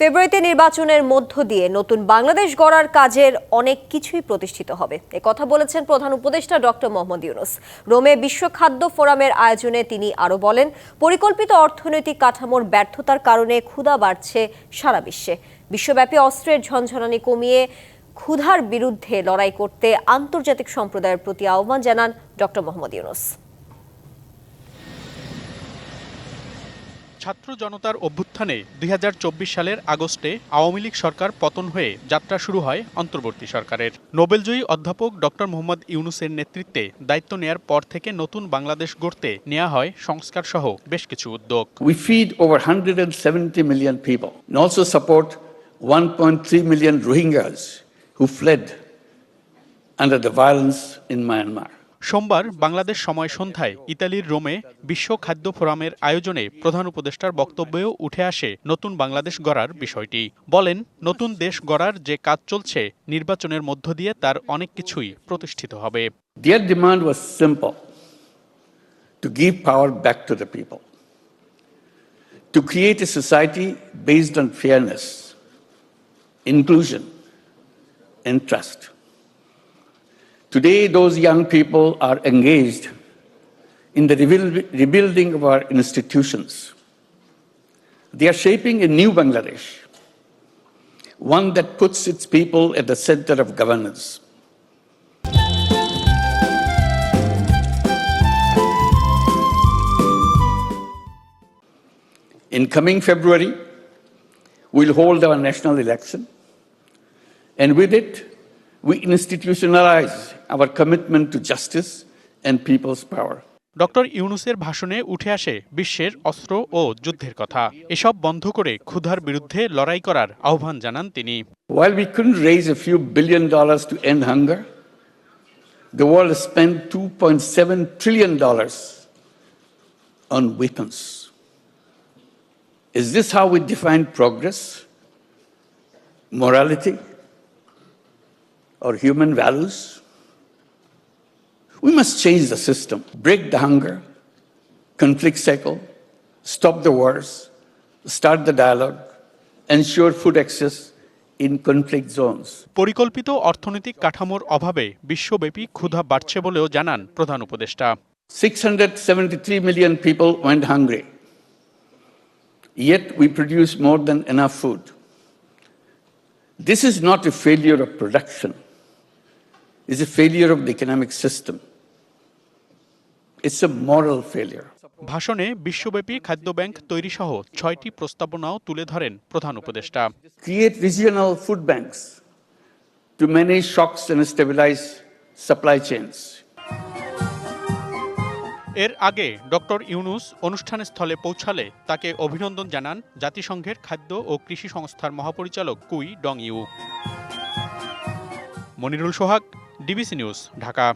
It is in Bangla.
ফেব্রুয়ারিতে নির্বাচনের মধ্য দিয়ে নতুন বাংলাদেশ গড়ার কাজের অনেক কিছুই প্রতিষ্ঠিত হবে। এ কথা বলেছেন প্রধান উপদেষ্টা ডক্টর মোহাম্মদ ইউনুস। রোমে বিশ্ব খাদ্য ফোরামের আয়োজনে তিনি আরও বলেন, পরিকল্পিত অর্থনৈতিক কাঠামোর ব্যর্থতার কারণে ক্ষুধা বাড়ছে সারা বিশ্বে। বিশ্বব্যাপী অস্ত্রের ঝনঝনানি কমিয়ে ক্ষুধার বিরুদ্ধে লড়াই করতে আন্তর্জাতিক সম্প্রদায়ের প্রতি আহ্বান জানান ডক্টর মোহাম্মদ ইউনুস। ছাত্র জনতার অভ্যুত্থানে দুই সালের আগস্টে আওয়ামী লীগ সরকার পতন হয়ে যাত্রা শুরু হয় অন্তর্বর্তী সরকারের নোবেলজয়ী অধ্যাপক ডক্টর মোহাম্মদ ইউনুসের নেতৃত্বে দায়িত্ব নেয়ার পর থেকে নতুন বাংলাদেশ গড়তে নেওয়া হয় সংস্কার সহ বেশ কিছু উদ্যোগ We feed over 170 million people and also support 1.3 million Rohingyas who fled under the violence in Myanmar. সোমবার বাংলাদেশ সময় সন্ধ্যায় ইতালির রোমে বিশ্ব খাদ্য ফোরামের আয়োজনে প্রধান উপদেষ্টার বক্তব্যেও উঠে আসে নতুন বাংলাদেশ গড়ার বিষয়টি বলেন, নতুন দেশ গড়ার যে কাজ চলছে, নির্বাচনের মধ্য দিয়ে তার অনেক কিছুই প্রতিষ্ঠিত হবে Their demand. Today, those young people are engaged in the rebuilding of our institutions. They are shaping a new Bangladesh, one that puts its people at the center of governance. In coming February, we'll hold our national election, and with it, we institutionalize our commitment to justice and people's power. Doctor ইউনুসের ভাষণে উঠে আসে বিশ্বের অস্ত্র ও যুদ্ধের কথা এসব বন্ধ করে ক্ষুধার বিরুদ্ধে লড়াই করার আহ্বান জানান তিনি While we couldn't raise a few billion dollars to end hunger, the world spent $2.7 trillion dollars on weapons. Is this how we define progress, morality, or human values? We must change the system, break the hunger, conflict cycle, stop the wars, start the dialogue, ensure food access in conflict zones. পরিকল্পিত অর্থনৈতিক কাঠামোর অভাবে বিশ্বব্যাপী ক্ষুধা বাড়ছে বলেও জানান প্রধান উপদেষ্টা 673 million people went hungry. Yet we produce more than enough food. This is not a failure of production, It's a failure of the economic system. It's a moral failure. ভাষণে বিশ্বব্যাপী খাদ্য ব্যাংক তৈরি সহ ছয়টি প্রস্তাবনাও তুলে ধরেন প্রধান উপদেষ্টা create regional food banks to manage shocks and stabilise supply chains. এর আগে ডক্টর ইউনুস অনুষ্ঠান স্থলে পৌঁছালে তাকে অভিনন্দন জানান জাতিসংঘের খাদ্য ও কৃষি সংস্থার মহাপরিচালক Qu Dongyu Monirul Sohag DBC news Dhaka.